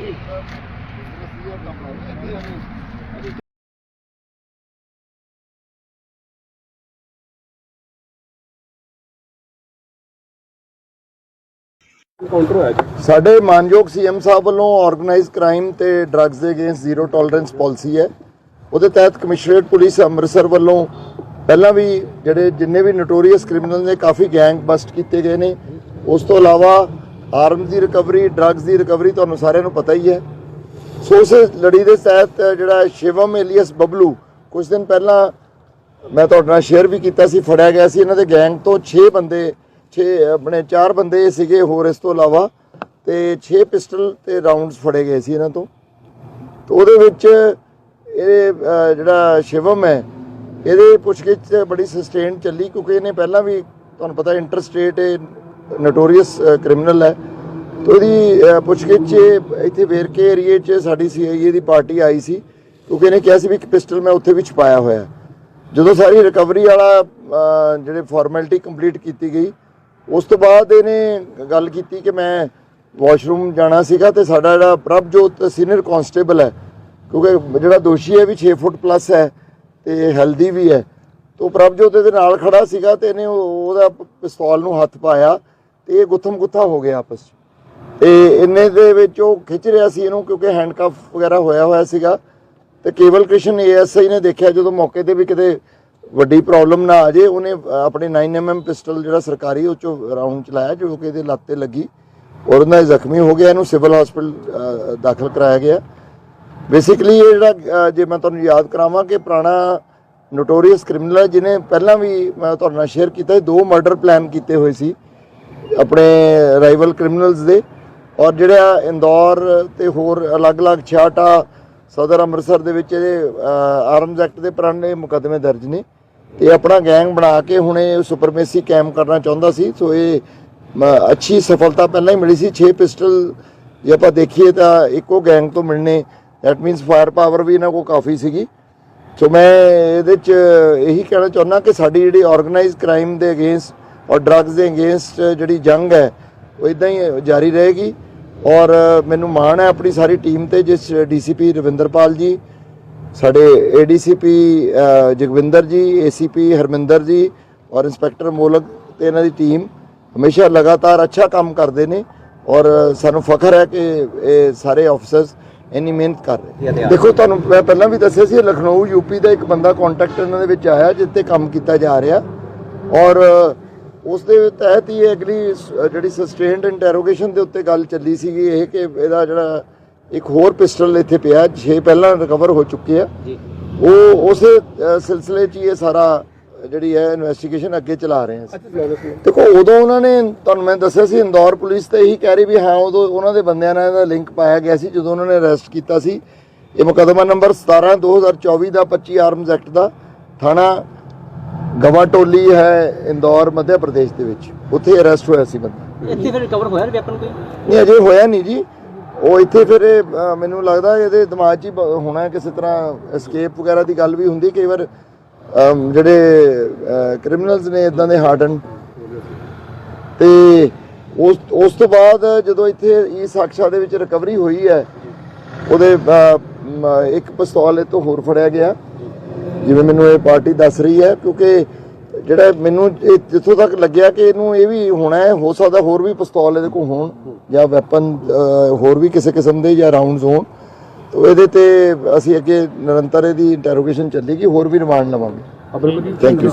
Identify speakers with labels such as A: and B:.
A: ਰੱਖਤਾ ਮੈਂ ਮੈਂ
B: ਸਾਡੇ ਮਾਨਯੋਗ ਸੀਐਮ ਸਾਹਿਬ ਵੱਲੋਂ ਆਰਗੇਨਾਈਜ਼ਡ ਕ੍ਰਾਈਮ ਤੇ ਡਰੱਗਸ ਦੇ ਅਗੇਂਸਟ ਜ਼ੀਰੋ ਟੋਲਰੈਂਸ ਪਾਲਿਸੀ ਹੈ। ਉਹਦੇ ਤਹਿਤ ਕਮਿਸ਼ਨਰੇਟ ਪੁਲਿਸ ਅੰਮ੍ਰਿਤਸਰ ਵੱਲੋਂ ਪਹਿਲਾਂ ਵੀ ਜਿਹੜੇ ਜਿੰਨੇ ਵੀ ਨੋਟੋਰੀਅਸ ਕ੍ਰਿਮੀਨਲ ਨੇ, ਕਾਫੀ ਗੈਂਗ ਬਸਟ ਕੀਤੇ ਗਏ ਨੇ। ਉਸ ਤੋਂ ਇਲਾਵਾ ਆਰਮਸ ਦੀ ਰਿਕਵਰੀ ਡਰੱਗਸ ਦੀ ਰਿਕਵਰੀ ਤੁਹਾਨੂੰ ਸਾਰਿਆਂ ਨੂੰ ਪਤਾ ਹੀ ਹੈ। ਸੋ ਉਸ ਲੜੀ ਦੇ ਤਹਿਤ ਜਿਹੜਾ ਸ਼ਿਵਮ ਏਲੀਅਸ ਬਬਲੂ, ਕੁਝ ਦਿਨ ਪਹਿਲਾਂ ਮੈਂ ਤੁਹਾਡੇ ਨਾਲ ਸ਼ੇਅਰ ਵੀ ਕੀਤਾ ਸੀ, ਫੜਿਆ ਗਿਆ ਸੀ। ਇਹਨਾਂ ਦੇ ਗੈਂਗ ਤੋਂ 6 ਬੰਦੇ 6 ਆਪਣੇ 4 ਬੰਦੇ ਸੀਗੇ ਹੋਰ ਇਸ ਤੋਂ ਇਲਾਵਾ ਤੇ 6 ਪਿਸਟਲ ਤੇ ਰਾਉਂਡਸ ਫੜੇ ਗਏ ਸੀ ਇਹਨਾਂ ਤੋਂ। ਤੇ ਉਹਦੇ ਵਿੱਚ ਇਹ ਜਿਹੜਾ ਸ਼ਿਵਮ ਹੈ, ਇਹਦੇ ਪੁੱਛਗਿੱਛ ਬੜੀ ਸਸਟੇਨ ਚੱਲੀ, ਕਿਉਂਕਿ ਇਹਨੇ ਪਹਿਲਾਂ ਵੀ, ਤੁਹਾਨੂੰ ਪਤਾ ਇੰਟਰਸਟੇਟ ਨੋਟੋਰੀਅਸ ਕ੍ਰਿਮੀਨਲ ਹੈ। ਤੇ ਉਹਦੀ ਪੁੱਛਗਿੱਛ ਇੱਥੇ ਵੇਰਕੇ ਏਰੀਏ 'ਚ ਸਾਡੀ ਸੀਆਈਏ ਦੀ ਪਾਰਟੀ ਆਈ ਸੀ। ਕਿਉਂਕਿ ਇਹਨੇ ਕਿਹਾ ਸੀ ਵੀ ਇੱਕ ਪਿਸਟਲ ਮੈਂ ਉੱਥੇ ਵੀ ਛੁਪਾਇਆ ਹੋਇਆ। ਜਦੋਂ ਸਾਰੀ ਰਿਕਵਰੀ ਵਾਲਾ ਜਿਹੜੇ ਫਾਰਮੈਲਿਟੀ ਕੰਪਲੀਟ ਕੀਤੀ ਗਈ, ਉਸ ਤੋਂ ਬਾਅਦ ਇਹਨੇ ਗੱਲ ਕੀਤੀ ਕਿ ਮੈਂ ਵਾਸ਼ਰੂਮ ਜਾਣਾ ਸੀਗਾ ਤੇ ਸਾਡਾ ਜਿਹੜਾ ਪ੍ਰਭਜੋਤ ਸੀਨੀਅਰ ਕਾਂਸਟੇਬਲ ਹੈ, ਕਿਉਂਕਿ ਜਿਹੜਾ ਦੋਸ਼ੀ ਹੈ ਵੀ 6 ਫੁੱਟ ਪਲੱਸ ਹੈ ਤੇ ਹੈਲਦੀ ਵੀ ਹੈ। ਤੋ ਪ੍ਰਭਜੋਤ ਦੇ ਨਾਲ ਖੜਾ ਸੀਗਾ ਤੇ ਇਹਨੇ ਉਹ- ਉਹਦਾ ਪਿਸਤੌਲ ਨੂੰ ਹੱਥ ਪਾਇਆ। ਤੇ ਇਹ ਗੁੱਥਮ ਗੁੱਥਾ ਹੋ ਗਿਆ ਆਪਸ 'ਚ। ਤੇ ਇੰਨੇ ਦੇ ਵਿੱਚ ਉਹ ਖਿੱਚ ਰਿਹਾ ਸੀ ਇਹਨੂੰ ਕਿਉਂਕਿ ਹੈਂਡਕਫ ਵਗੈਰਾ ਹੋਇਆ ਹੋਇਆ ਸੀਗਾ। ਤੇ ਕੇਵਲ ਕ੍ਰਿਸ਼ਨ ਏਐਸਆਈ ਨੇ ਦੇਖਿਆ ਜਦੋਂ ਮੌਕੇ ਤੇ ਵੀ ਕਿਤੇ ਵੱਡੀ ਪ੍ਰੋਬਲਮ ਨਾ ਆ ਜੇ ਉਹਨੇ ਅ, ਆਪਣੇ 9mm ਪਿਸਟਲ ਜਿਹੜਾ ਸਰਕਾਰੀ ਉਹ ਚੋਂ ਰਾਉਂਡ ਚਲਾਇਆ ਜੋ ਕਿ ਇਹਦੇ ਲੱਤ ਤੇ ਲੱਗੀ। ਔਰ ਉਹਦਾ ਜ਼ਖਮੀ ਹੋ ਗਿਆ ਇਹਨੂੰ ਸਿਵਲ ਹਸਪੀਟਲ ਦਾਖਲ ਕਰਾਇਆ ਗਿਆ। ਬੇਸਿਕਲੀ ਇਹ ਜਿਹੜਾ ਜੇ ਮੈਂ ਤੁਹਾਨੂੰ ਯਾਦ ਕਰਾਵਾਂ ਕਿ ਪੁਰਾਣਾ ਨੋਟੋਰੀਅਸ ਕ੍ਰਿਮੀਨਲ ਹੈ ਜਿਹਨੇ ਪਹਿਲਾਂ ਵੀ ਮੈਂ ਤੁਹਾਡੇ ਨਾਲ ਸ਼ੇਅਰ ਕੀਤਾ ਸੀ ਦੋ ਮਰਡਰ ਪਲਾਨ ਕੀਤੇ ਹੋਏ ਸੀ। ਆਪਣੇ ਰਾਈਵਲ ਕ੍ਰਿਮੀਨਲਸ ਦੇ ਔਰ ਜਿਹੜਾ ਇੰਦੌਰ ਤੇ ਹੋਰ ਅਲੱਗ-ਅਲੱਗ ਛਾਟਾ ਸਦਰ ਅੰਮ੍ਰਿਤਸਰ ਦੇ ਵਿੱਚ ਇਹਦੇ ਆਰਮਜ਼ ਐਕਟ ਦੇ ਪੁਰਾਣੇ ਮੁਕੱਦਮੇ ਦਰਜ ਨੇ ਤੇ ਆਪਣਾ ਗੈਂਗ ਬਣਾ ਕੇ ਹੁਣ ਇਹ ਸੁਪਰਮੇਸੀ ਕੈਮ ਕਰਨਾ ਚਾਹੁੰਦਾ ਸੀ, ਸੋ ਇਹ ਮ- ਅੱਛੀ ਸਫਲਤਾ ਪਹਿਲਾਂ ਹੀ ਮਿਲੀ ਸੀ 6 ਪਿਸਟਲ ਜੇ ਆਪਾਂ ਦੇਖੀਏ ਤਾਂ ਇੱਕੋ ਗੈਂਗ ਤੋਂ ਮਿਲਣੇ ਦੈਟ ਮੀਨਸ ਫਾਇਰ ਪਾਵਰ ਵੀ ਇਹਨਾਂ ਕੋਲ ਕਾਫੀ ਸੀਗੀ। ਸੋ ਮੈਂ ਇਹਦੇ ਚ ਇਹੀ ਕਹਿਣਾ ਚਾਹੁੰਦਾ ਕਿ ਸਾਡੀ ਜਿਹੜੀ ਆਰਗੇਨਾਈਜ਼ ਕ੍ਰਾਈਮ ਦੇ ਅਗੇਂਸਟ ਔਰ ਡਰੱਗਸ ਦੇ ਅਗੇਂਸਟ ਜਿਹੜੀ ਜੰਗ ਹੈ ਉਹ ਇਦਾਂ ਹੀ ਜਾਰੀ ਰਹੇਗੀ। ਔਰ ਮੈਨੂੰ ਮਾਣ ਹੈ ਆਪਣੀ ਸਾਰੀ ਟੀਮ ਤੇ ਜਿਸ ਡੀਸੀਪੀ ਰਵਿੰਦਰਪਾਲ ਜੀ ਸਾਡੇ ਏਡੀਸੀਪੀ ਜਗਵਿੰਦਰ ਜੀ ਏਸੀਪੀ ਹਰਮਿੰਦਰ ਜੀ ਔਰ ਇੰਸਪੈਕਟਰ ਮੋਲਕ ਤੇ ਇਹਨਾਂ ਦੀ ਟੀਮ ਹਮੇਸ਼ਾ ਲਗਾਤਾਰ ਅੱਛਾ ਕੰਮ ਕਰਦੇ ਨੇ। ਔਰ ਸਾਨੂੰ ਫਖਰ ਹੈ ਕਿ ਇਹ ਸਾਰੇ ਆਫੀਸਰਸ ਇੰਨੀ ਮਿਹਨਤ ਕਰ ਰਹੇ। ਦੇਖੋ ਤੁਹਾਨੂੰ ਮੈਂ ਪਹਿਲਾਂ ਵੀ ਦੱਸਿਆ ਸੀ ਲਖਨਊ ਯੂਪੀ ਦਾ ਇੱਕ ਬੰਦਾ ਕੰਟੈਕਟ ਇਹਨਾਂ ਦੇ ਵਿੱਚ ਆਇਆ ਜਿੱਤੇ ਕੰਮ ਕੀਤਾ ਜਾ ਰਿਹਾ। ਔਰ ਉਸ ਦੇ ਤਹਿਤ ਹੀ ਇਹ ਅਗਲੀ ਸ- ਜਿਹੜੀ ਸਸਟੇਨਡ ਇੰਟਰੋਗੇਸ਼ਨ ਦੇ ਉੱਤੇ ਗੱਲ ਚੱਲੀ ਸੀਗੀ ਇਹ ਕਿ ਇਹਦਾ ਜਿਹੜਾ ਇੱਕ ਹੋਰ ਪਿਸਟਲ ਇੱਥੇ ਪਿਆ 6 ਪਹਿਲਾਂ ਰਿਕਵਰ ਹੋ ਚੁੱਕੇ ਆ। ਉਹ ਉਸੇ ਅ, ਸਿਲਸਿਲੇ 'ਚ ਹੀ ਇਹ ਸਾਰਾ ਜਿਹੜੀ ਹੈ ਇਨਵੈਸਟੀਗੇਸ਼ਨ ਅੱਗੇ ਚਲਾ ਰਹੇ ਆ ਦੇਖੋ ਉਦੋਂ ਉਹਨਾਂ ਨੇ ਤੁਹਾਨੂੰ ਮੈਂ ਦੱਸਿਆ ਸੀ ਇੰਦੌਰ ਪੁਲਿਸ ਤੇ ਇਹੀ ਕਹਿ ਰਹੀ ਵੀ ਹਾਂ ਉਦੋਂ ਉਹਨਾਂ ਦੇ ਬੰਦਿਆਂ ਨਾਲ ਇਹਦਾ ਲਿੰਕ ਪਾਇਆ ਗਿਆ ਸੀ ਜਦੋਂ ਉਹਨਾਂ ਨੇ ਅਰੈਸਟ ਕੀਤਾ ਸੀ। ਇਹ ਮੁਕੱਦਮਾ ਨੰਬਰ 17 2024 ਦਾ 25 ਆਰਮਸ ਐਕਟ ਦਾ ਥਾਣਾ ਗਵਾ ਟੋਲੀ ਹੈ ਇੰਦੌਰ ਮੱਧ ਪ੍ਰਦੇਸ਼ ਦੇ ਵਿੱਚ। ਉੱਥੇ ਅਰੈਸਟ ਹੋਇਆ ਸੀ ਬੰਦਾ।
C: ਇੱਥੇ ਫਿਰ ਰਿਕਵਰ ਹੋਇਆ ਵੈਪਨ ਕੋਈ?
B: ਨਹੀਂ ਅਜੇ ਹੋਇਆ ਨਹੀਂ ਜੀ। ਉਹ ਇੱਥੇ ਫਿਰ ਮੈਨੂੰ ਲੱਗਦਾ ਇਹਦੇ ਦਿਮਾਗ 'ਚ ਹੀ ਹੋਣਾ ਹੈ ਕਿਸੇ ਤਰ੍ਹਾਂ ਐਸਕੇਪ ਵਗੈਰਾ ਦੀ ਗੱਲ ਵੀ ਹੁੰਦੀ ਕਈ ਵਾਰ ਜਿਹੜੇ ਕ੍ਰਿਮੀਨਲਸ ਨੇ ਇਦਾਂ ਦੇ ਹਾਰਡਨ ਤੇ ਉਸ ਉਸ ਤੋਂ ਬਾਅਦ ਜਦੋਂ ਇੱਥੇ ਈ ਸਾਕਸ਼ਾ ਦੇ ਵਿੱਚ ਰਿਕਵਰੀ ਹੋਈ ਹੈ ਉਹਦੇ ਇੱਕ ਪਿਸਤੌਲ ਇਹ ਤੋਂ ਹੋਰ ਫੜਿਆ ਗਿਆ। ਜਿਵੇਂ ਮੈਨੂੰ ਇਹ ਪਾਰਟੀ ਦੱਸ ਰਹੀ ਹੈ ਕਿਉਂਕਿ ਜਿਹੜਾ ਮੈਨੂੰ ਇਹ ਜਿੱਥੋਂ ਤੱਕ ਲੱਗਿਆ ਕਿ ਇਹਨੂੰ ਇਹ ਵੀ ਹੋਣਾ ਹੈ ਹੋ ਸਕਦਾ ਹੋਰ ਵੀ ਪਿਸਤੌਲ ਇਹਦੇ ਕੋਲ ਹੋਣ ਜਾਂ ਵੈਪਨ ਹੋਰ ਵੀ ਕਿਸੇ ਕਿਸਮ ਦੇ ਜਾਂ ਰਾਉਂਡਸ ਹੋਣ। ਤੋ ਇਹਦੇ ਤੇ ਅਸੀਂ ਅੱਗੇ ਨਿਰੰਤਰ ਇਹਦੀ ਇੰਟਰੋਗੇਸ਼ਨ ਚੱਲੇਗੀ ਹੋਰ ਵੀ ਰਿਮਾਂਡ ਲਵਾਂਗੇ। Thank you